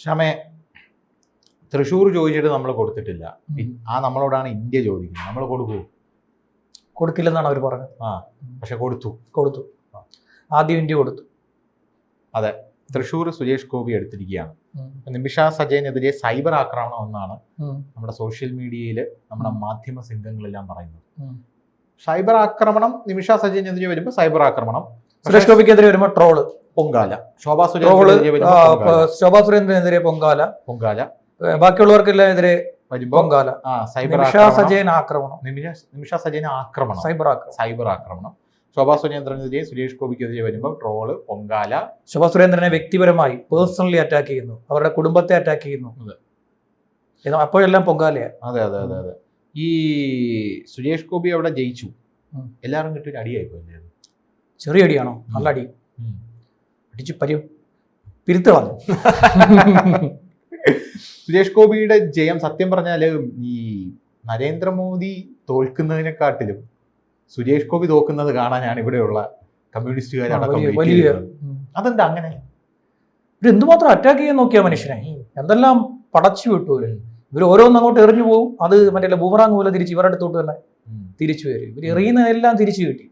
ക്ഷമേ. തൃശ്ശൂർ ചോദിച്ചിട്ട് നമ്മൾ കൊടുത്തിട്ടില്ല. ആ നമ്മളോടാണ് ഇന്ത്യ ചോദിക്കുന്നത്. നമ്മൾ കൊടുക്കൂ. കൊടുക്കില്ലെന്നാണ് അവർ പറഞ്ഞത്. ആ പക്ഷെ കൊടുത്തു. കൊടുത്തു. ആദ്യം ഇന്ത്യ കൊടുത്തു. അതെ. തൃശ്ശൂർ സുരേഷ് ഗോപി എടുത്തിരിക്കുകയാണ്. നിമിഷ സജയനെതിരെ സൈബർ ആക്രമണം എന്നാണ് നമ്മുടെ സോഷ്യൽ മീഡിയയിൽ നമ്മുടെ മാധ്യമ സംഘങ്ങളെല്ലാം പറയുന്നത്. സൈബർ ആക്രമണം നിമിഷ സജയനെതിരെ വരുമ്പോൾ സൈബർ ആക്രമണം. സുരേഷ് ഗോപിക്കെതിരെ വരുമ്പോൾ ട്രോൾ പൊങ്കാല. ശോഭാ ട്രോൾ. ശോഭാ സുരേന്ദ്രനെതിരെ പൊങ്കാല. പൊങ്കാല. ഏ, ബാക്കിയുള്ളവർക്കെല്ലാം എതിരെ വരുമ്പോ പൊങ്കാല. സൈബർ സജയൻ ആക്രമണം. നിമിഷ സജയൻ ആക്രമണം. സൈബർ സൈബർ ആക്രമണം. ശോഭാ സുരേന്ദ്രനെതിരെ സുരേഷ് ഗോപിക്കെതിരെ വരുമ്പോൾ ട്രോൾ പൊങ്കാല. ശോഭാ സുരേന്ദ്രനെ വ്യക്തിപരമായി പേഴ്സണലി അറ്റാക്ക് ചെയ്യുന്നു. അവരുടെ കുടുംബത്തെ അറ്റാക്ക് ചെയ്യുന്നു. അപ്പോഴെല്ലാം പൊങ്കാലയാണ് അതെ അതെ അതെ അതെ. ഈ സുരേഷ് ഗോപി അവിടെ ജയിച്ചു. എല്ലാവരും കിട്ടിയൊരു ഒരു അടിയായി പോയി. ചെറിയ അടിയാണോ? നല്ല അടി. അടിച്ച് പരി പിരുത്തളഞ്ഞു സുരേഷ് ഗോപിയുടെ ജയം സത്യം പറഞ്ഞാൽ ഈ നരേന്ദ്രമോദി തോൽക്കുന്നതിനെക്കാട്ടിലും സുരേഷ് ഗോപി തോക്കുന്നത് കാണാനാണ് ഇവിടെയുള്ള കമ്മ്യൂണിസ്റ്റുകാരടക്കം വലിയ അതെന്താ അങ്ങനെ? ഇവർ എന്തുമാത്രം അറ്റാക്ക് ചെയ്യാൻ നോക്കിയ മനുഷ്യനെ? എന്തെല്ലാം പടച്ചു വിട്ടു ഇവർ ഇവർ ഓരോന്ന് അങ്ങോട്ട് എറിഞ്ഞു പോകും അത് മറ്റേ ബൂമറാങ് പോലെ തിരിച്ച് ഇവരുടെ അടുത്തോട്ട് തന്നെ. തിരിച്ചു വരും. ഇവർ എറിയുന്നതെല്ലാം തിരിച്ചു കിട്ടി.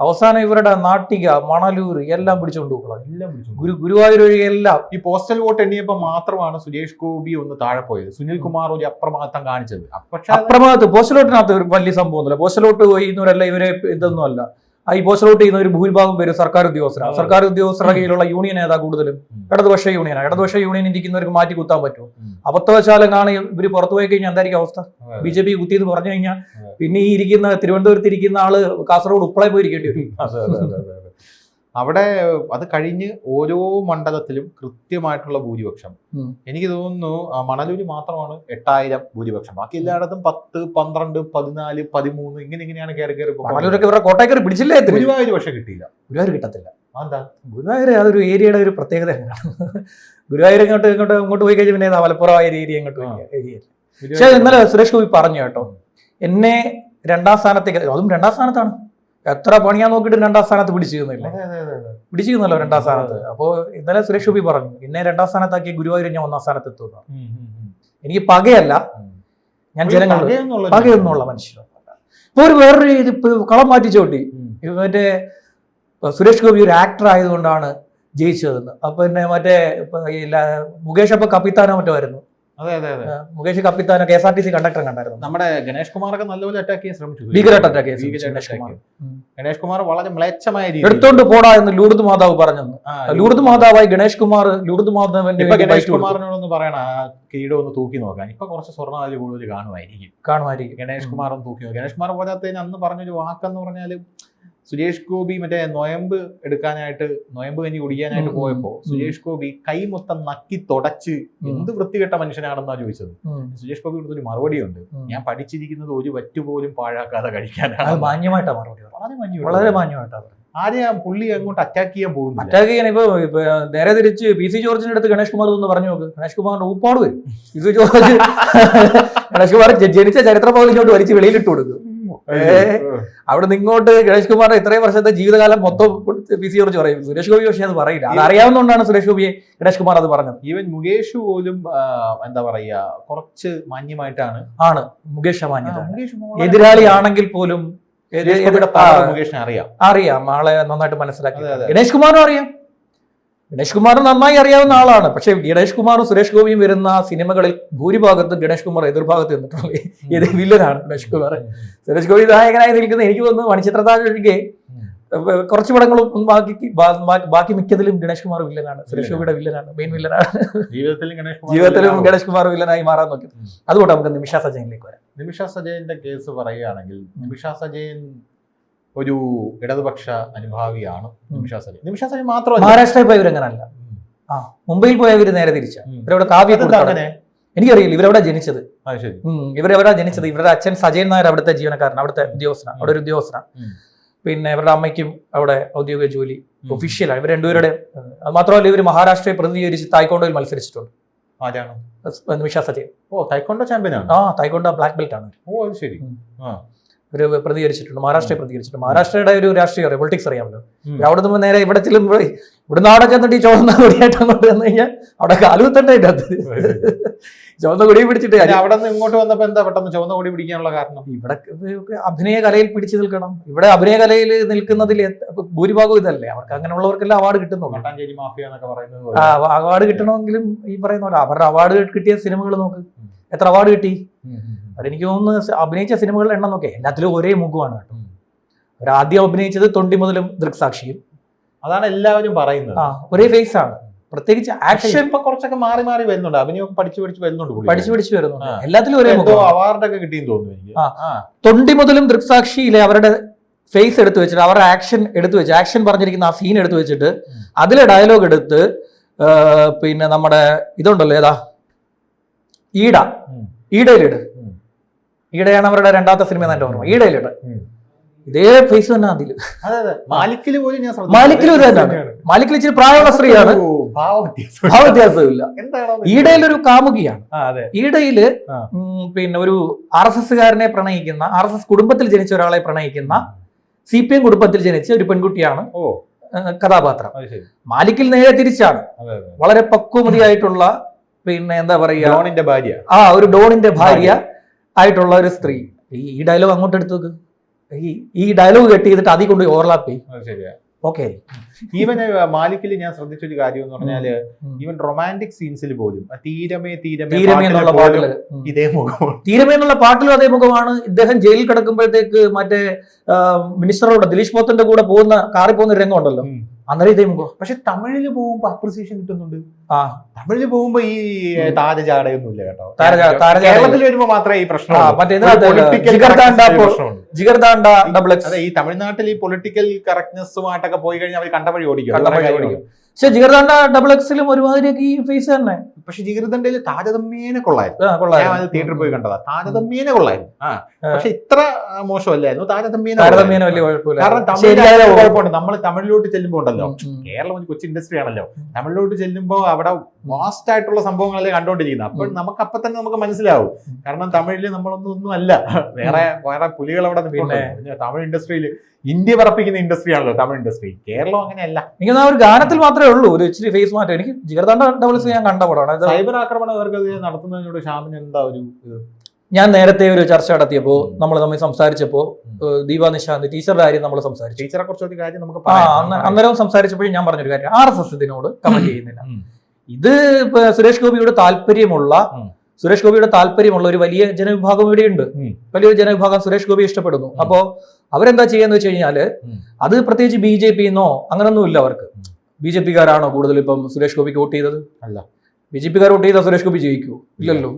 അവസാനം ഇവരുടെ നാട്ടിക മണലൂർ എല്ലാം പിടിച്ചോണ്ട് പോകണം. എല്ലാം പിടിച്ചു. ഗുരു ഗുരുവായൂർ ഒഴികെ എല്ലാം. ഈ പോസ്റ്റൽ വോട്ട് എണ്ണിയപ്പോൾ മാത്രമാണ് സുരേഷ് ഗോപി ഒന്ന് താഴെ പോയത്. സുനിൽ കുമാർ ഒരു അപ്രമാദിത്വം കാണിച്ചത്. പക്ഷെ വോട്ടിനകത്ത് അപ്രമാദത്ത് സംഭവം ഒരു വലിയ സംഭവമൊന്നുമില്ല പോയി ചെയ്യുന്നവരല്ല ഇവരെ ഇതൊന്നും അല്ല ആ പോസ്റ്റർ ഔട്ട് ചെയ്യുന്ന ഒരു ഭൂരിഭാഗം പേര് സർക്കാർ ഉദ്യോഗസ്ഥരാണ് സർക്കാർ ഉദ്യോഗസ്ഥരുടെ കീഴിലുള്ള യൂണിയൻ ഏതാ കൂടുതലും. ഇടതുപക്ഷ യൂണിയനാണ് ഇടതുപക്ഷ യൂണിയൻ ഇരിക്കുന്നവർക്ക് മാറ്റി കുത്താൻ പറ്റും ഉം. അബദ്ധവശാലം കാണി ഇവർ പുറത്തു പോയി കഴിഞ്ഞാൽ എന്തായിരിക്കും അവസ്ഥ. ബി ജെ പി കുത്തിയെന്ന് പറഞ്ഞു കഴിഞ്ഞാൽ പിന്നെ ഈ ഇരിക്കുന്ന തിരുവനന്തപുരത്ത് ഇരിക്കുന്ന ആൾ കാസർഗോഡ് ഉപ്പളെ പോയിരിക്കേണ്ടി വരും. അവിടെ അത് കഴിഞ്ഞ് ഓരോ മണ്ഡലത്തിലും കൃത്യമായിട്ടുള്ള ഭൂരിപക്ഷം. എനിക്ക് തോന്നുന്നു മണലൂര് മാത്രമാണ് എട്ടായിരം ഭൂരിപക്ഷം. ബാക്കി എല്ലായിടത്തും പത്ത് പന്ത്രണ്ട് പതിനാല് പതിമൂന്ന് ഇങ്ങനെ ഇങ്ങനെയാണ് കയറി കയറി. മണലൂരൊക്കെ ഇവരുടെ കോട്ടയക്കറി പിടിച്ചില്ലേ? ഗുരുവായൂർ പക്ഷെ കിട്ടിയില്ല. ഗുരുവായൂർ കിട്ടത്തില്ല. എന്താ ഗുരുവായൂർ അതൊരു ഏരിയയുടെ ഒരു പ്രത്യേകത ഗുരുവായൂർ ഇങ്ങോട്ട് ഇങ്ങോട്ട് ഇങ്ങോട്ട് പോയി കഴിഞ്ഞാൽ പിന്നെ മലപ്പുറം ആ ഒരു ഏരിയ ഇങ്ങോട്ട് ഏരിയ പക്ഷേ ഇന്നലെ സുരേഷ് ഗോപി പറഞ്ഞു കേട്ടോ എന്നെ രണ്ടാം സ്ഥാനത്തേക്ക് അതും രണ്ടാം സ്ഥാനത്താണ്. എത്ര പണിയാൻ നോക്കിയിട്ട് രണ്ടാം സ്ഥാനത്ത് പിടിച്ചിരുന്നില്ല. പിടിച്ചിരുന്നല്ലോ രണ്ടാം സ്ഥാനത്ത്. അപ്പോൾ ഇന്നലെ സുരേഷ് ഗോപി പറഞ്ഞു എന്നെ രണ്ടാം സ്ഥാനത്താക്കി ഗുരുവായൂർ ഞാൻ ഒന്നാം സ്ഥാനത്ത് എത്തുന്നു. എനിക്ക് പകയല്ല ഞാൻ ജനങ്ങൾ പകയൊന്നുള്ള മനുഷ്യരൊന്നുമല്ല. ഇപ്പൊ ഒരു വേറൊരു ഇത് കളം മാറ്റി ചോട്ടി. മറ്റേ സുരേഷ് ഗോപി ഒരു ആക്ടർ ആയതുകൊണ്ടാണ് ജയിച്ചതെന്ന്. അപ്പൊ പിന്നെ മറ്റേ മുകേഷ് അപ്പൊ കപ്പിത്താനോ മറ്റോ ആയിരുന്നു. അതെ അതെ അതെ. Mukesh കപ്പിത്താനോ K S R T C conductor കണ്ടായിരുന്നു നമ്മുടെ ഗണേഷ് കുമാറൊക്കെ നല്ലപോലെ അറ്റാക്ക് ചെയ്യാൻ ശ്രമിച്ചു. ഭീകരമായിട്ട് അറ്റാക്ക് ചെയ്യാൻ ഗണേഷ് കുമാർ. ഗണേഷ് കുമാർ വളരെ മ്ലേച്ഛമായ രീതി എടുത്തോണ്ട് പോടാ എന്ന് ലൂർദ് മാതാവ് പറഞ്ഞു. ലൂർദ് മാതാവായി ഗണേഷ് കുമാർ ലൂർദ് മാതാവിന്റെ ഇപ്പൊ ഗണേഷ് കുമാറിനോടൊന്ന് പറയണ ആ കിരീടം ഒന്ന് തൂക്കി നോക്കാൻ ഇപ്പൊ കുറച്ച് സ്വർണം അതിൽ കൂടുതൽ കാണുമായിരിക്കും. കാണുമായിരിക്കും. ഗണേഷ്. കുമാർ ഒന്ന് തൂക്കി നോക്കി. ഗണേഷ് കുമാർ പോരാത്തതിന് അന്ന് പറഞ്ഞൊരു വാക്കെന്ന് പറഞ്ഞാൽ സുരേഷ് ഗോപി മറ്റേ നോയമ്പ് എടുക്കാനായിട്ട് നോയമ്പ് കഞ്ഞി കുടിക്കാനായിട്ട് പോയപ്പോ സുരേഷ് ഗോപി കൈ മൊത്തം നക്കി തുടച്ച്. എന്ത് വൃത്തികെട്ട മനുഷ്യനാണെന്നാ ചോദിച്ചത്. സുരേഷ് ഗോപി കൊടുത്തൊരു മറുപടിയുണ്ട്. ഞാൻ പഠിച്ചിരിക്കുന്നത് ഒരു വറ്റു പോലും പാഴാക്കാതെ കഴിക്കാനാണ്. മാന്യമായിട്ടാ മറുപടി പറഞ്ഞത്. വളരെ മാന്യമായിട്ടാണ് ആരെയാ പുള്ളി അങ്ങോട്ട് അറ്റാക്ക് ചെയ്യാൻ പോകുന്നില്ല. അറ്റാക്ക് ചെയ്യാൻ ഇപ്പൊ നേരെ തിരിച്ച് പി സി ജോർജിന്റെ അടുത്ത് ഗണേഷ് കുമാർ ഒന്ന് പറഞ്ഞു നോക്ക്. ഗണേഷ് കുമാറിന്റെ ഊപ്പാട് വരും P C George Ganesh Kumar ജനിച്ച ചരിത്ര പകുതി ഇങ്ങോട്ട് വലിച്ച് വെളിയിലിട്ട് കൊടുക്കും. അവിടെ നിങ്ങോട്ട് ഗണേഷ് കുമാറിന്റെ ഇത്രയും വർഷത്തെ ജീവിതകാലം മൊത്തം പി സി ജോർജ് പറയും. സുരേഷ് ഗോപി പക്ഷേ അത് പറയില്ല. അത് അറിയാവുന്നതുകൊണ്ടാണ് സുരേഷ് ഗോപിയെ ഗണേഷ് കുമാർ അത് പറഞ്ഞത്. ഈവൻ മുകേഷ് പോലും എന്താ പറയാ കുറച്ച് മാന്യമായിട്ടാണ്. ആണ്. മുകേഷ് അമാന്യത. എതിരാളി ആണെങ്കിൽ എതിരാളിയാണെങ്കിൽ പോലും മുകേഷിനെ അറിയാം. അറിയാം. ആളെ നന്നായിട്ട് മനസ്സിലാക്കി. ഗണേഷ് കുമാറും അറിയാം. ഗണേഷ് കുമാർ നന്നായി അറിയാവുന്ന ആളാണ്. പക്ഷെ ഗണേഷ് കുമാറും സുരേഷ് ഗോപിയും വരുന്ന സിനിമകളിൽ ഭൂരിഭാഗത്ത് ഗണേഷ് കുമാർ എതിർഭാഗത്ത് നിന്നിട്ടുള്ളത് ഇത് വില്ലനാണ് ഗണേഷ് കുമാർ സുരേഷ് ഗോപി നായകനായി നിൽക്കുന്ന എനിക്ക് തോന്നുന്നു മണിച്ചിത്രത്താഴ് ഒഴികെ കുറച്ച് പടങ്ങളും ബാക്കി ബാക്കി മിക്കതിലും ഗണേഷ് കുമാർ വില്ലനാണ്. സുരേഷ് ഗോപിയുടെ വില്ലനാണ്. മെയിൻ വില്ലനാണ്. ജീവിതത്തിലും ഗണേഷ് കുമാർ വില്ലനായി മാറാൻ നോക്കി. അതുകൊണ്ട് നമുക്ക് നിമിഷ സജയനിലേക്ക് വരാം. നിമിഷ സജയന്റെ കേസ് പറയുകയാണെങ്കിൽ നിമിഷ സജയൻ ഒരു ഇടതുപക്ഷ അനുഭാവിയാണ് നിമിഷ സജയൻ മാത്രമല്ല. മഹാരാഷ്ട്രയിൽ പോയവർ അങ്ങനല്ല. ആ മുംബൈയിൽ പോയവർ നേരെ തിരിച്ച. ഇവരവിടെ കാവ്യ. അങ്ങനെ? എനിക്കറിയില്ല ഇവരെവിടെ ജനിച്ചത്. ഇവരവിടെ ജനിച്ചത്. ഇവരുടെ അച്ഛൻ സജയൻ നായർ അവിടുത്തെ ജീവനക്കാരൻ അവിടുത്തെ ഉദ്യോഗസ്ഥനാണ് അവിടെ ഒരു ഉദ്യോഗസ്ഥനാണ്. പിന്നെ ഇവരുടെ അമ്മയ്ക്കും അവിടെ ഔദ്യോഗിക ജോലി. ഒഫീഷ്യലാണ് ഇവർ രണ്ടുപേരുടെ അത് മാത്രമല്ല ഇവർ മഹാരാഷ്ട്രയെ പ്രതിനിധീകരിച്ച് തായ്ക്കൊണ്ടോയിൽ മത്സരിച്ചിട്ടുണ്ട്. ആരാണ്? നിമിഷ സജയൻ ഓ തൈക്കൊണ്ട ചാമ്പ്യനാണ് ആ തായ്ക്കോണ്ടോ ബ്ലാക്ക് ബെൽറ്റ് ആണ്. ഓ അത് ശരി. ആ. ഇവർ പ്രതികരിച്ചിട്ടുണ്ട് മഹാരാഷ്ട്രയെ പ്രതികരിച്ചിട്ടുണ്ട്. മഹാരാഷ്ട്രയുടെ ഒരു രാഷ്ട്രീയ അറിയാം? പൊളിറ്റിക്സ് അറിയാമല്ലോ. അവിടെ നിന്ന് നേരെ ഇവിടെ ചെല്ലുമ്പോൾ ഇവിടുന്ന് അവിടെ ചെന്നിട്ട് ഈ ചുവന്ന കൊടിയായിട്ട് അങ്ങോട്ട് വന്നു കഴിഞ്ഞാൽ അവിടെ കാലുത്തണ്ട അതിന്റെ അത് ചുവന്ന കൊടി പിടിച്ചിട്ട് അവിടെ നിന്ന് ഇങ്ങോട്ട് വന്നപ്പോ എന്താ പെട്ടെന്ന് ചുവന്ന കൊടി പിടിക്കാനുള്ള കാരണം? ഇവിടെ അഭിനയ കലയിൽ പിടിച്ചു നിൽക്കണം. ഇവിടെ അഭിനയ കലയിൽ നിൽക്കുന്നതിൽ ഭൂരിഭാഗവും ഭൂരിഭാഗം ഇതല്ലേ? അവർക്ക് അങ്ങനെയുള്ളവർക്കെല്ലാം അവാർഡ് കിട്ടുന്നുള്ളൂ. ആ അവാർഡ് കിട്ടണമെങ്കിലും ഈ പറയുന്ന പോലെ. അവരുടെ അവാർഡ് കിട്ടിയ സിനിമകൾ നോക്ക്. എത്ര അവാർഡ് കിട്ടി? അവരെനിക്ക് തോന്നുന്നു അഭിനയിച്ച സിനിമകളുടെ എണ്ണം നോക്കേ എല്ലാത്തിലും ഒരേ മുഖമാണ് കേട്ടോ. ആദ്യം അഭിനയിച്ചത് തൊണ്ടി മുതലും ദൃക്സാക്ഷിയും അതാണ് എല്ലാവരും പറയുന്നത് ആ ഒരേ ഫേസ് ആണ് പ്രത്യേകിച്ച് ആക്ഷൻ ഇപ്പൊ കുറച്ചൊക്കെ മാറി മാറി വരുന്നുണ്ട് അഭിനയൊക്കെ പഠിച്ചു പഠിച്ചു വരുന്നുണ്ട്. പഠിച്ചു പഠിച്ചു വരുന്നുണ്ട്. എല്ലാത്തിലും ഒരേ മുഖം അവാർഡൊക്കെ കിട്ടിയെന്ന് തോന്നുന്നു എനിക്ക്. തൊണ്ടി മുതലും ദൃക്സാക്ഷിയിലെ അവരുടെ ഫേസ് എടുത്തു വെച്ചിട്ട് അവരുടെ ആക്ഷൻ എടുത്തു വെച്ച് ആക്ഷൻ പറഞ്ഞിരിക്കുന്ന ആ സീൻ എടുത്തു വെച്ചിട്ട് അതിലെ ഡയലോഗ് എടുത്ത് പിന്നെ നമ്മുടെ ഇതുണ്ടല്ലോ ഏതാ ഈട. ഈടയിലിട്. ഈടയാണ് അവരുടെ രണ്ടാമത്തെ സിനിമ എന്നെ ഓർമ്മ. ഈടയിലിട് ഇതേ ഫേസ് തന്നെ അതിൽ. അതെ അതെ. മാലിക്കിൽ പോലും ഞാൻ മാലിക്കിൽ തന്നെയാണ്. മാലിക്കിൽ ഇച്ചിരി പ്രായമുള്ള സ്ത്രീയാണ്. ഭാവവ്യത്യാസമില്ല. ഈടയിൽ ഒരു കാമുകിയാണ്. ഈടയിൽ പിന്നെ ഒരു ആർ എസ് എസ്സുകാരനെ പ്രണയിക്കുന്ന ആർ എസ് എസ് കുടുംബത്തിൽ ജനിച്ച ഒരാളെ പ്രണയിക്കുന്ന സി പി എം കുടുംബത്തിൽ ജനിച്ച ഒരു പെൺകുട്ടിയാണ് കഥാപാത്രം. മാലിക്കിൽ നേരെ തിരിച്ചാണ്. വളരെ പക്വമതിയായിട്ടുള്ള പിന്നെ എന്താ പറയുക ഡോണിന്റെ ഭാര്യ. ആ ഒരു ഡോണിന്റെ ഭാര്യ. ആയിട്ടുള്ള ഒരു സ്ത്രീ. ഈ ഡയലോഗ് അങ്ങോട്ട് എടുത്തു നോക്ക്. ഈ ഈ ഡയലോഗ് കെട്ടി ചെയ്തിട്ട് അതിൽ കൊണ്ട് ഓവർലാപ്പ് ചെയ്യും. ഓക്കെ ഈവൻ മാലിക്കിൽ ഞാൻ ശ്രദ്ധിച്ച ഒരു കാര്യം എന്ന് പറഞ്ഞാൽ ഈവൻ റൊമാന്റിക് സീൻസിൽ പോലും തീരമേ തീരമേ തീരമേ എന്നുള്ള പാട്ടിൽ. ഇതേ മുഖമാണ്. തീരമേ എന്നുള്ള പാട്ടിലും അതേ മുഖമാണ്. ഇദ്ദേഹം ജയിലിൽ കിടക്കുമ്പോഴത്തേക്ക് മറ്റേ മിനിസ്റ്ററോട് ദിലീഷ് പോത്തന്റെ കൂടെ പോകുന്ന കാറിൽ പോകുന്ന രംഗമുണ്ടല്ലോ. രംഗം ഉണ്ടല്ലോ ഉം. അന്നേരം ഇതേ മുഖം. പക്ഷെ തമിഴിൽ പോകുമ്പോ അപ്രിസിയേഷൻ കിട്ടുന്നുണ്ട്. ആ. തമിഴിൽ പോകുമ്പോ ഈ താരജാടയൊന്നും ഇല്ല കേട്ടോ. കേരളത്തിൽ വരുമ്പോ മാത്രമേ ഈ പ്രശ്നം ഈ തമിഴ്നാട്ടിൽ ഈ പൊളിറ്റിക്കൽ കറക്റ്റ്നെസ്സുമായിട്ടൊക്കെ പോയി കഴിഞ്ഞാൽ അവർ കണ്ട വഴി ഓടിക്കും. പക്ഷെ ജിഗർദാണ്ട ഡബിൾ എക്സിലും ഒരുമാതിരിയൊക്കെ ഈ ഫേസ് തന്നെ. പക്ഷെ ജിഗർദണ്ഡയിൽ താരതമ്യേന കൊള്ളായിരുന്നു. ഞാൻ തിയേറ്ററിൽ പോയി കണ്ടതാ. താരതമ്യേന കൊള്ളായിരുന്നു. പക്ഷെ ഇത്ര മോശമല്ലായിരുന്നു. താരതമ്യേന താരതമ്യേന കൊള്ളായിരുന്നു. വലിയ കുഴപ്പമില്ല കാരണം ശരിയായ തമിഴ് കുഴപ്പമുണ്ട്. നമ്മൾ തമിഴിലോട്ട് ചെല്ലുമ്പോൾ ഉണ്ടല്ലോ. കേരളം ഒരു കൊച്ചു ഇൻഡസ്ട്രി ആണല്ലോ. തമിഴിലോട്ട് ചെല്ലുമ്പോൾ അവിടെ വാസ്റ്റ് ആയിട്ടുള്ള സംഭവങ്ങളല്ലേ കണ്ടുകൊണ്ടിരിക്കുന്നത്. അപ്പോൾ ഉം. നമുക്ക് അപ്പൊ തന്നെ നമുക്ക് മനസ്സിലാവും. കാരണം തമിഴിൽ നമ്മളൊന്നും ഒന്നും അല്ല വേറെ വേറെ പുലികൾ അവിടെ തമിഴ് ഇൻഡസ്ട്രിയിൽ ഇന്ത്യ പറപ്പിക്കുന്ന ഇൻഡസ്ട്രി ആണല്ലോ തമിഴ് ഇൻഡസ്ട്രി കേരളം അങ്ങനെയല്ല. നിങ്ങൾ ആ ഒരു ഗാനത്തിൽ മാത്രമേ ഉള്ളൂ. ഒരു ഇച്ചിരി ഫേസ് മാറ്റം. എനിക്ക് ജിഗർദാണ്ട ഡബിൾസ് ഞാൻ കണ്ട പടമാണ്. സൈബർ ആക്രമണം അവർക്ക് നടത്തുന്നതിനോട് ഷാമിന് എന്താ ഒരു ഞാൻ നേരത്തെ ഒരു ചർച്ച നടത്തിയപ്പോ. നമ്മൾ തമ്മിൽ സംസാരിച്ചപ്പോ. ദീപ നിശാന്ത് ടീച്ചറുടെ കാര്യം നമ്മൾ സംസാരിച്ചു. ടീച്ചറെ കുറച്ചൊരു കാര്യം നമുക്ക് അന്നേരം സംസാരിച്ചപ്പോഴും ഞാൻ പറഞ്ഞൊരു കാര്യം. ആർ എസ് എസ് ഇതിനോട് കമന്റ് ചെയ്യുന്നില്ല. ഇത് സുരേഷ് ഗോപിയുടെ താല്പര്യമുള്ള സുരേഷ് ഗോപിയുടെ താല്പര്യമുള്ള ഒരു വലിയ ജനവിഭാഗം ഇവിടെയുണ്ട്. വലിയൊരു ജനവിഭാഗം സുരേഷ് ഗോപി ഇഷ്ടപ്പെടുന്നു. ഉം. അവരെന്താ ചെയ്യാന്ന് വെച്ച് കഴിഞ്ഞാൽ അത് പ്രത്യേകിച്ച് ബി ജെ പിന്നോ അങ്ങനൊന്നും ഇല്ല അവർക്ക്. ബി ജെ പിക്കാരാണോ കൂടുതൽ ഇപ്പം സുരേഷ് ഗോപിക്ക് വോട്ട് ചെയ്തത്? അല്ല. ബി ജെ പിക്കാർ വോട്ട് ചെയ്താൽ സുരേഷ് ഗോപി ജയിക്കൂ? ഇല്ലല്ലോ.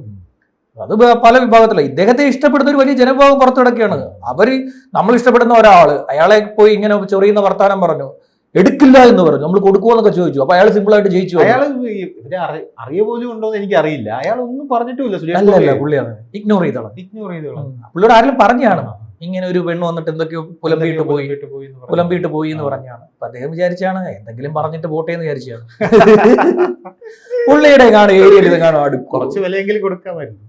അത് പല വിഭാഗത്തില. ഇദ്ദേഹത്തെ ഇഷ്ടപ്പെടുന്ന ഒരു വലിയ ജനവിഭാഗം പുറത്തു കിടക്കുകയാണ് അവർ നമ്മൾ ഇഷ്ടപ്പെടുന്ന ഒരാൾ അയാളെ പോയി ഇങ്ങനെ ചൊറിയുന്ന വർത്താനം പറഞ്ഞു. എടുക്കില്ല എന്ന് പറഞ്ഞു. നമ്മൾ കൊടുക്കുമെന്നൊക്കെ ചോദിച്ചു. അപ്പൊ അയാൾ സിമ്പിൾ ആയിട്ട് ജയിച്ചു. അയാൾ അറിയ പോലും ഉണ്ടോ എന്ന് എനിക്ക് അറിയില്ല. അയാൾ ഒന്നും പറഞ്ഞിട്ടില്ല അല്ല പുള്ളിയാണ് ഇഗ്നോർ ചെയ്തോളാം. ഇഗ്നോർ ചെയ്തോളാം. പുള്ളിയോട് ആരെങ്കിലും പറഞ്ഞാണ്? ഇങ്ങനെ ഒരു പെണ്ണ് വന്നിട്ട് എന്തൊക്കെയോ പുലമ്പിയിട്ട് പോയി. പുലമ്പിയിട്ട് പോയി എന്ന് പറഞ്ഞു. എന്ന് പറഞ്ഞാണ്. അപ്പൊ അദ്ദേഹം വിചാരിച്ചാണ് എന്തെങ്കിലും പറഞ്ഞിട്ട് പോട്ടെ എന്ന് വിചാരിച്ചാണ്. പുള്ളിയുടെ കാണും ഏരിയയിൽ കാണും കുറച്ച് വിലയെങ്കിലും കൊടുക്കാമായിരുന്നു.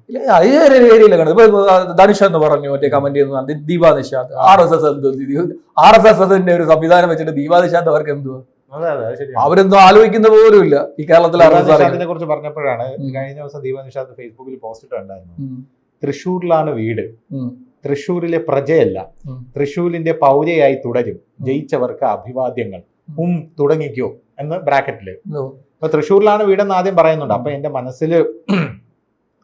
ഏരിയയിൽ കാണും. ഇപ്പൊ ധനുഷ് എന്ന് പറഞ്ഞു മറ്റേ കമന്റ് ചെയ്യുന്ന Deepa Nishanth R S S എന്തോ ആർ എസ് എസ് എസിന്റെ ഒരു സംവിധാനം വെച്ചിട്ട് ദീപാ നിശാന്ത് അവർക്ക് എന്തോ അവരെന്തോ ആലോചിക്കുന്ന പോലും ഇല്ല. ഈ നിഷാദിനെ കുറിച്ച് പറഞ്ഞപ്പോഴാണ് കഴിഞ്ഞ ദിവസം ദീപാ നിഷാദ് ഫേസ്ബുക്കിൽ പോസ്റ്റ് ഇട്ടുണ്ടായിരുന്നു തൃശ്ശൂരിലാണ് വീട്. തൃശ്ശൂരിലെ പ്രജയല്ല. തൃശൂരിന്റെ പൗരയായി തുടരും. ജയിച്ചവർക്ക് അഭിവാദ്യങ്ങൾ. ഉം. തുടങ്ങിക്കോ എന്ന് ബ്രാക്കറ്റിൽ. അപ്പൊ തൃശ്ശൂരിലാണ് വീടെന്ന് ആദ്യം പറയുന്നുണ്ട്. അപ്പൊ എന്റെ മനസ്സിൽ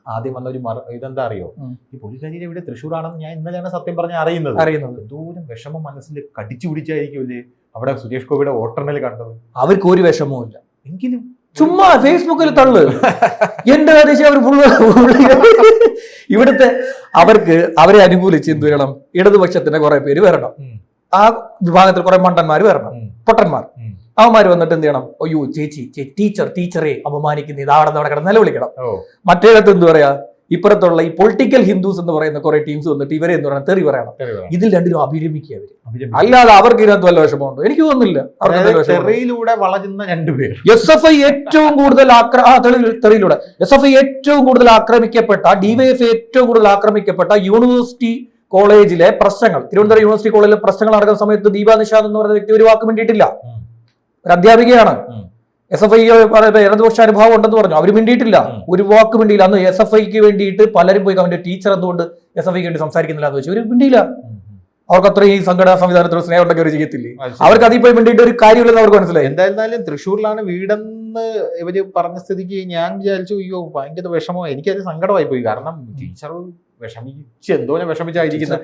ആദ്യം വന്ന ഒരു മറ ഇതെന്താ അറിയോ. ഈ പുള്ളിക്കാരിയുടെ വീട് തൃശ്ശൂരാണെന്ന് ഞാൻ ഇന്നലെയാണ് സത്യം പറഞ്ഞ അറിയുന്നത്. അറിയുന്നത്. ദൂരം വിഷമം മനസ്സിൽ കടിച്ചു പിടിച്ചായിരിക്കുമല്ലേ അവിടെ സുരേഷ് ഗോപിയുടെ വോട്ടെണ്ണൽ കണ്ടത്. അവർക്ക് ഒരു വിഷമവും ഇല്ല എങ്കിലും ചുമ്മാ ഫേസ്ബുക്കിൽ തള്ളു. എന്റെ ദേശീയ അവർ ഇവിടുത്തെ അവർക്ക് അവരെ അനുകൂലിച്ച് എന്ത് വരണം? ഇടതുപക്ഷത്തിന്റെ കുറെ പേര് വരണം. ആ വിഭാഗത്തിൽ കുറെ മണ്ടന്മാർ വരണം. പൊട്ടന്മാർ. അവന്മാർ വന്നിട്ട് എന്ത് ചെയ്യണം? അയ്യോ ചേച്ചി ടീച്ചർ ടീച്ചറെ അപമാനിക്കുന്ന ഇതാടെ അവിടെ കിടന്ന് നിലവിളിക്കണം. മറ്റേടത്ത് എന്ത് പറയാ? ഇപ്പുറത്തുള്ള ഈ പൊളിറ്റിക്കൽ ഹിന്ദുസ് എന്ന് പറയുന്ന കുറെ ടീംസ് വന്നിട്ട് ഇവരെ എന്ന് പറയുന്നത് തെറി പറയണം. ഇതിൽ രണ്ടിലും അഭിരമിക്കുക അവർ. അല്ലാതെ അവർക്ക് ഇതിനകത്ത് വല്ല വിഷമമുണ്ടോ? എനിക്ക് തോന്നുന്നില്ല. തെറിയിലൂടെ വളരുന്ന രണ്ടുപേർ എസ് എഫ് ഐ ഏറ്റവും കൂടുതൽ തെറിയിലൂടെ. എസ് എഫ് ഐ ഏറ്റവും കൂടുതൽ ആക്രമിക്കപ്പെട്ട ഡിവൈഎഫ് ഏറ്റവും കൂടുതൽ ആക്രമിക്കപ്പെട്ട യൂണിവേഴ്സിറ്റി കോളേജിലെ പ്രശ്നങ്ങൾ. തിരുവനന്തപുരം യൂണിവേഴ്സിറ്റി കോളേജിലെ പ്രശ്നങ്ങൾ നടക്കുന്ന സമയത്ത് ദീപാ നിഷാദ് എന്ന് പറയുന്ന വ്യക്തി ഒരു വാക്ക് വേണ്ടിയിട്ടില്ല ഒരു അധ്യാപികയാണ്. എസ് എഫ് ഐക്ക് ഇടതുപക്ഷ അനുഭവം ഉണ്ടെന്ന് പറഞ്ഞു. അവർ മിണ്ടിയിട്ടില്ല. ഒരു വാക്ക് മിണ്ടിയില്ല. അന്ന് എസ് എഫ് ഐക്ക് വേണ്ടിയിട്ട് പലരും പോയി അവന്റെ ടീച്ചർ എന്തുകൊണ്ട് എസ് എഫ് ഐക്ക് വേണ്ടി സംസാരിക്കുന്നില്ല? എന്ന് വെച്ചു അവർ മിണ്ടിയില്ല. അവർക്ക് അത്രയും ഈ സംഘടനാ സംവിധാനത്തിൽ സ്നേഹം ഉണ്ടെങ്കിൽ അവർ ചെയ്യത്തില്ലേ? അവർക്ക് അതിൽ പോയി മിണ്ടിയിട്ട് ഒരു കാര്യമില്ലെന്ന് അവർക്ക് മനസ്സിലായി. എന്തായിരുന്നാലും തൃശ്ശൂരിലാണ് വീടെന്ന് ഇവർ പറഞ്ഞ സ്ഥിതിക്ക് ഞാൻ വിചാരിച്ചു അയ്യോ ഭയങ്കര വിഷമോ എനിക്കത് സങ്കടമായി പോയി. കാരണം ടീച്ചർ വിഷമിച്ച് എന്തോരം വിഷമിച്ചായിരിക്കുന്ന.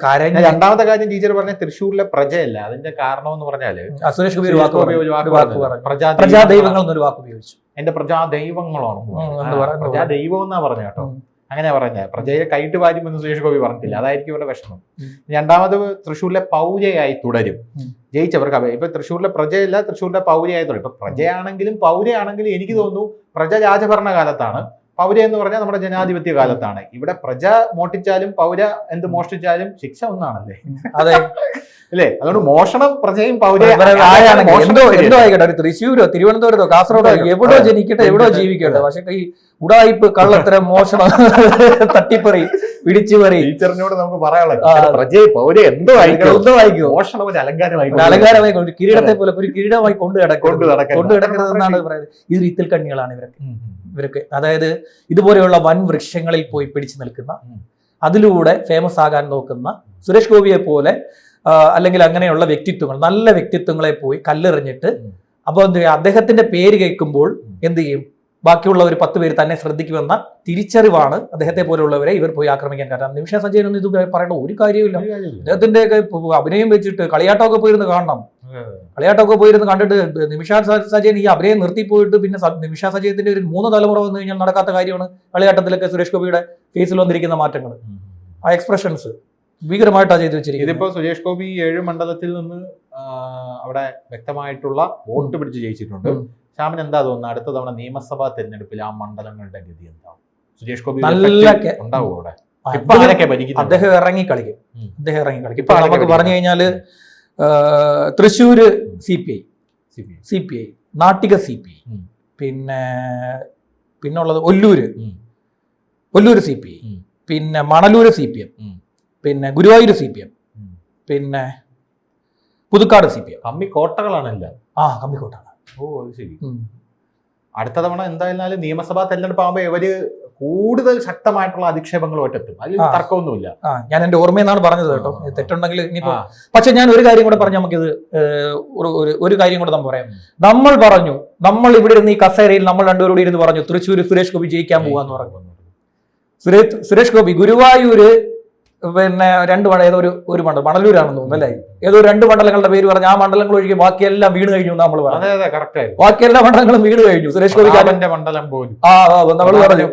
രണ്ടാമത്തെ കാര്യം ടീച്ചർ പറഞ്ഞ തൃശ്ശൂരിലെ പ്രജയല്ല. അതിന്റെ കാരണം എന്ന് പറഞ്ഞാൽ സുരേഷ് ഗോപി ഒരു വാക്ക് സുരേഷ് ഗോപി പറഞ്ഞു. ഒരു വാക്ക് ഒരു വാക്ക് പറഞ്ഞത്. പറഞ്ഞു. പ്രജാ പ്രജാ ദൈവങ്ങൾ- ദൈവങ്ങൾ എന്നൊരു വാക്ക് ഉപയോഗിച്ചു. എന്റെ പ്രജാ ദൈവങ്ങളാണ് ഉം, എന്ന് പറഞ്ഞ കേട്ടോ? അങ്ങനെയാ അങ്ങനെ പറഞ്ഞ പ്രജയെ കൈട്ട് വാരുമെന്ന് സുരേഷ് ഗോപി പറഞ്ഞിട്ടില്ല. അതായിരിക്കും ഇവരുടെ വിഷമം. രണ്ടാമത് തൃശ്ശൂരിലെ പൗരയായി തുടരും. ജയിച്ചവർക്ക് അഭയം. ഇപ്പൊ തൃശ്ശൂരിലെ പ്രജയല്ല തൃശ്ശൂരിലെ പൗരയായി തുടരും. ഇപ്പൊ പ്രജയാണെങ്കിലും പൗരയാണെങ്കിലും എനിക്ക് തോന്നുന്നു പ്രജ രാജഭരണ കാലത്താണ് പൗര എന്ന് പറഞ്ഞാൽ നമ്മുടെ ജനാധിപത്യ കാലത്താണ്. ഇവിടെ പ്രജ മോഷ്ടിച്ചാലും പൗര എന്ത് മോഷ്ടിച്ചാലും ശിക്ഷ ഒന്നാണല്ലേ? അതെ. അല്ലേ? അതുകൊണ്ട് മോഷണം പ്രജയും പൗര എന്തോ എന്തോ ആയിക്കോട്ടെ ഒരു തൃശ്ശൂരോ തിരുവനന്തപുരത്തോ കാസർഗോഡോ എവിടോ ജനിക്കട്ടെ എവിടോ ജീവിക്കട്ടെ. പക്ഷെ ഈ ഉടായിപ്പ് കള്ളത്തരം മോഷണം തട്ടിപ്പറി പിടിച്ചുപറി. ടീച്ചറിനോട് നമുക്ക് പറയാനുള്ളത് മോഷണം ഒരു അലങ്കാരമായി ഒരു അലങ്കാരമായി കിരീടത്തെ പോലെ ഒരു കിരീടമായി കൊണ്ടു നടക്കരുത്. കൊണ്ടു കിടക്കരുതെന്നാണ് പറയുന്നത്. ഈ റീത്തിൽ കണ്ണികളാണ് ഇവരൊക്കെ. ഇവരൊക്കെ അതായത് ഇതുപോലെയുള്ള വൻ വൃക്ഷങ്ങളിൽ പോയി പിടിച്ചു നിൽക്കുന്ന അതിലൂടെ ഫേമസ് ആകാൻ നോക്കുന്ന സുരേഷ് ഗോപിയെ പോലെ അല്ലെങ്കിൽ അങ്ങനെയുള്ള വ്യക്തിത്വങ്ങൾ നല്ല വ്യക്തിത്വങ്ങളെ പോയി കല്ലെറിഞ്ഞിട്ട്. അപ്പോൾ എന്ത് ചെയ്യും അദ്ദേഹത്തിന്റെ പേര് കേൾക്കുമ്പോൾ. എന്ത് ചെയ്യും ബാക്കിയുള്ള ഒരു പത്ത് പേര് തന്നെ ശ്രദ്ധിക്കുമെന്ന തിരിച്ചറിവാണ് അദ്ദേഹത്തെ പോലുള്ളവരെ ഇവർ പോയി ആക്രമിക്കാൻ കാരണം നിമിഷ സഞ്ജയനൊന്നും ഇത് പറയേണ്ട ഒരു കാര്യമില്ല അദ്ദേഹത്തിന്റെ അഭിനയം വെച്ചിട്ട് കളിയാട്ടമൊക്കെ പോയിരുന്ന് കാണണം. കളിയാട്ടമൊക്കെ പോയിരുന്ന് കണ്ടിട്ട്. നിമിഷ സജയൻ ഈ അഭിനയം നിർത്തി പോയിട്ട് പിന്നെ നിമിഷ സജയത്തിന്റെ ഒരു മൂന്ന് തലമുറ വന്നു കഴിഞ്ഞാൽ നടക്കാത്ത കാര്യമാണ് കളിയാട്ടത്തിലൊക്കെ സുരേഷ് ഗോപിയുടെ ഫേസിൽ വന്നിരിക്കുന്ന മാറ്റങ്ങൾ ആ എക്സ്പ്രഷൻസ് ഭീകരമായിട്ടാണ് ചെയ്തു വെച്ചിരിക്കുന്നത്. ഇതിപ്പോ സുരേഷ് ഗോപി ഏഴ് മണ്ഡലത്തിൽ നിന്ന് അവിടെ വ്യക്തമായിട്ടുള്ള വോട്ട് പിടിച്ച് ജയിച്ചിട്ടുണ്ട്. ശ്യാമൻ എന്താ തോന്നുന്നത് അടുത്ത തവണ നിയമസഭാ തെരഞ്ഞെടുപ്പിൽ ആ മണ്ഡലങ്ങളുടെ ഗതി എന്താവും? സുരേഷ് ഗോപി നല്ല ഉണ്ടാവും അവിടെ? അദ്ദേഹം- ഇറങ്ങി കളിക്കും. അദ്ദേഹം ഇറങ്ങി കളിക്കും. ഇപ്പൊ നമുക്ക് പറഞ്ഞു? കഴിഞ്ഞാൽ ആ, Thrissur C P I C P I Nattika C P I. പിന്നെ പിന്നുള്ളത് Ollur. Ollur C P I പിന്നെ മണലൂര് സി പി എം പിന്നെ ഗുരുവായൂർ സി പി എം പിന്നെ പുതുക്കാട് സി പി എം കമ്മി കോട്ടകളാണല്ലോ ആ കമ്മിക്കോട്ടാണ് ഓ അത് ശരി. അടുത്ത തവണ എന്തായാലും നിയമസഭാ തെരഞ്ഞെടുപ്പ് ആകുമ്പോൾ ഇവർ കൂടുതൽ ശക്തമായിട്ടുള്ള അധിക്ഷേപങ്ങൾ എത്തും അതിൽ. തർക്കമൊന്നുമില്ല. ഞാൻ എന്റെ ഓർമ്മയെന്നാണ് പറഞ്ഞത് കേട്ടോ. തെറ്റുണ്ടെങ്കിൽ ഇനിയിപ്പോ. പക്ഷെ ഞാൻ ഒരു കാര്യം കൂടെ പറഞ്ഞ് നമുക്കിത് ഇത് ഒരു- ഒരു കാര്യം കൂടെ നമ്മൾ പറയാം. നമ്മൾ പറഞ്ഞു നമ്മൾ ഇവിടെ ഇരുന്ന് ഈ കസേരയിൽ നമ്മൾ രണ്ടുപേരോട് ഇരുന്ന് പറഞ്ഞു തൃശ്ശൂർ സുരേഷ് ഗോപി ജയിക്കാൻ പോവാന്ന് പറഞ്ഞു. സുരേഷ് സുരേഷ് ഗോപി ഗുരുവായൂര് പിന്നെ രണ്ട് മണ്ഡലം ഏതോ ഒരു ഒരു മണ്ഡലം മണലൂരാണെന്ന് തോന്നുന്നു അല്ലേ? ഏതോ രണ്ട് മണ്ഡലങ്ങളുടെ പേര് പറഞ്ഞു ആ മണ്ഡലങ്ങൾ ഒഴികെ ബാക്കിയെല്ലാം വീണ് കഴിഞ്ഞു നമ്മൾ പറഞ്ഞു ബാക്കി എല്ലാ മണ്ഡലങ്ങളും വീണ് കഴിഞ്ഞു. സുരേഷ് ഗോപി മണ്ഡലം പോലും. ആ നമ്മൾ പറഞ്ഞു.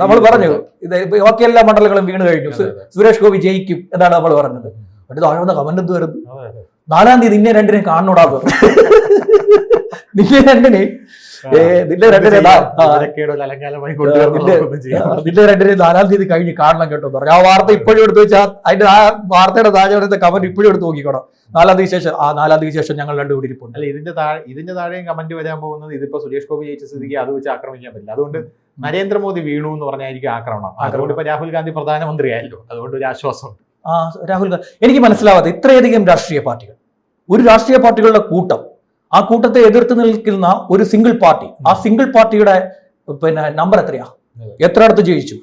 നമ്മൾ പറഞ്ഞു ഇത് ബാക്കി എല്ലാ മണ്ഡലങ്ങളും വീണ് കഴിഞ്ഞു. സുരേഷ് ഗോപി ജയിക്കും എന്നാണ് നമ്മൾ പറഞ്ഞത്. എന്നിട്ട് താഴ്ന്ന കമന്റ് എന്ത് വരുന്നു. നാലാം തീയതി നിന്നെ രണ്ടിനെ കാണണോടാ നിന്നെ രണ്ടിനെ നിന്റെ- രണ്ടിനെ നാലാം തീയതി കഴിഞ്ഞ് കാണണം കേട്ടോ പറഞ്ഞു. ആ വാർത്ത ഇപ്പോഴും എടുത്ത് വെച്ചാൽ അതിന്റെ ആ വാർത്തയുടെ താഴെ കമന്റ് ഇപ്പോഴും എടുത്ത് നോക്കിക്കോണം. നാലാം തീയതി ശേഷം ആ നാലാം തീയതി ശേഷം ഞങ്ങൾ രണ്ടുകൂടി ഇരിപ്പുണ്ട്. അല്ല ഇതിന്റെ താഴെ ഇതിന്റെ താഴെയും കമന്റ് വരാൻ പോകുന്നത് ഇതിപ്പോ സുരേഷ് ഗോപി ജയിച്ച സ്ഥിതിക്ക് അത് വെച്ച് ആക്രമിക്കാൻ പറ്റില്ല. അതുകൊണ്ട് നരേന്ദ്രമോദി വീണു എന്ന് പറഞ്ഞായിരിക്കും ആക്രമണം. അതുകൊണ്ട് ഇപ്പൊ രാഹുൽ ഗാന്ധി പ്രധാനമന്ത്രിയായല്ലോ. അതുകൊണ്ട് ഒരു ആശ്വാസം. ആ രാഹുൽ ഗാന്ധി എനിക്ക് മനസ്സിലാവാത്ത ഇത്രയധികം രാഷ്ട്രീയ പാർട്ടികൾ. ഒരു രാഷ്ട്രീയ പാർട്ടികളുടെ കൂട്ടം ആ കൂട്ടത്തെ എതിർത്ത് നിൽക്കുന്ന ഒരു സിംഗിൾ പാർട്ടി ആ സിംഗിൾ പാർട്ടിയുടെ പിന്നെ നമ്പർ എത്രയാ? എത്ര അടുത്ത് ജയിച്ചു?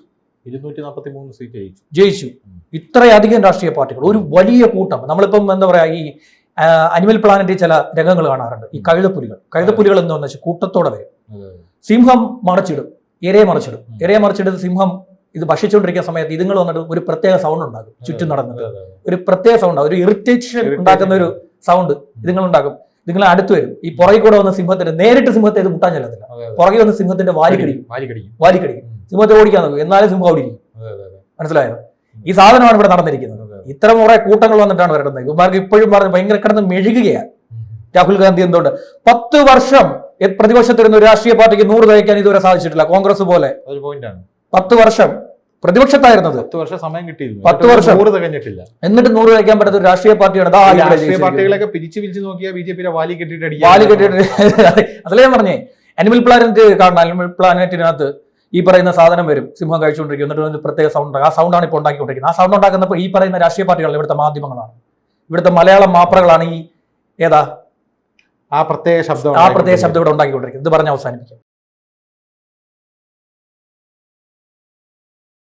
ഇരുന്നൂറ്റി നാൽപ്പത്തി മൂന്ന് സീറ്റ് ജയിച്ചു. ജയിച്ചു ഇത്രയധികം രാഷ്ട്രീയ പാർട്ടികൾ. ഒരു വലിയ കൂട്ടം. നമ്മളിപ്പം എന്താ പറയാ ഈ അനിമൽ പ്ലാനറ്റിൽ ചില രംഗങ്ങൾ കാണാറുണ്ട്. ഈ കഴുതപ്പുലികൾ. കഴുതപ്പുലികൾ എന്ന് വെച്ചാൽ കൂട്ടത്തോടെ വരും. സിംഹം മറച്ചിടും. ഇരയെ മറിച്ചിടും. ഇരയെ മറിച്ചിട്ട് സിംഹം ഇത് ഭക്ഷിച്ചുകൊണ്ടിരിക്കുന്ന സമയത്ത് ഇതുങ്ങൾ വന്നിട്ട് ഒരു പ്രത്യേക സൗണ്ട് ഉണ്ടാകും. ചുറ്റും നടന്നിട്ട് ഒരു പ്രത്യേക സൗണ്ട് ഒരു ഇറിറ്റേഷൻ ഉണ്ടാക്കുന്ന ഒരു സൗണ്ട് ഇതുങ്ങൾ ഉണ്ടാക്കും ഇതുങ്ങൾ അടുത്ത് വരും. ഈ പുറകെ കൂടെ വന്ന സിംഹത്തിന്റെ നേരിട്ട് സിംഹത്തെ ഇത് മുട്ടാൻ ചെല്ലത്തില്ല. പുറകെ വന്ന സിംഹത്തിന്റെ വാലി കടിക്കും വാലിക്കടിക്കും. വാലി സിംഹത്തെ ഓടിക്കാൻ നോക്കും. എന്നാലും സിംഹം ഓടിക്കും മനസ്സിലായോ? ഈ സാധനമാണ് ഇവിടെ നടന്നിരിക്കുന്നത്. ഇത്തരം കുറെ കൂട്ടങ്ങൾ വന്നിട്ടാണ് വരുന്നത്. ഇവർക്ക് ഇപ്പോഴും പറഞ്ഞ് ഭയങ്കര കിടന്ന് മെഴുകുകയാണ്. രാഹുൽ ഗാന്ധി എന്തുകൊണ്ട്? പത്ത് വർഷം പ്രതിപക്ഷത്തിരുന്ന ഒരു രാഷ്ട്രീയ പാർട്ടിക്ക് നൂറ് തയ്ക്കാൻ ഇതുവരെ സാധിച്ചിട്ടില്ല. കോൺഗ്രസ് പോലെ. അതൊരു പോയിന്റാണ് പത്ത് വർഷം പ്രതിപക്ഷത്തായിരുന്നത്. പത്ത് വർഷം സമയം കിട്ടിയിരുന്നു. പത്ത് വർഷം. നൂറ് തികഞ്ഞിട്ടില്ല എന്നിട്ട് നൂറ് തയ്ക്കാൻ പറ്റാത്ത ഒരു രാഷ്ട്രീയ പാർട്ടിയാണ് രാഷ്ട്രീയ. പാർട്ടികളൊക്കെ പിരിച്ചു പിരിച്ചു നോക്കിയാൽ ബി ജെ പിയുടെ വാലി കെട്ടിട്ട് വാലി കെട്ടിട്ട് അതല്ലേ ഞാൻ പറഞ്ഞേ. അനിമൽ പ്ലാനറ്റ് കാണണം. അനിമൽ പ്ലാനറ്റിനകത്ത് ഈ പറയുന്ന സാധനം വരും. സിംഹം കഴിച്ചുകൊണ്ടിരിക്കും എന്നിട്ട് ഒരു പ്രത്യേക സൗണ്ട് ആ സൗണ്ടാണ് ഇപ്പോൾ ഉണ്ടാക്കിക്കൊണ്ടിരിക്കുന്നത്. ആ സൗണ്ട് ഉണ്ടാക്കുന്നപ്പോൾ ഈ പറയുന്ന രാഷ്ട്രീയ പാർട്ടികളാണ് ഇവിടുത്തെ മാധ്യമങ്ങളാണ്. ഇവിടുത്തെ മലയാളം മാപ്രകളാണ് ഈ ഏതാ ആ പ്രത്യേക ശബ്ദം ആ പ്രത്യേക ശബ്ദം ഇവിടെ ഉണ്ടാക്കിക്കൊണ്ടിരിക്കുന്നത് ഇത് പറഞ്ഞ് അവസാനിപ്പിക്കാം.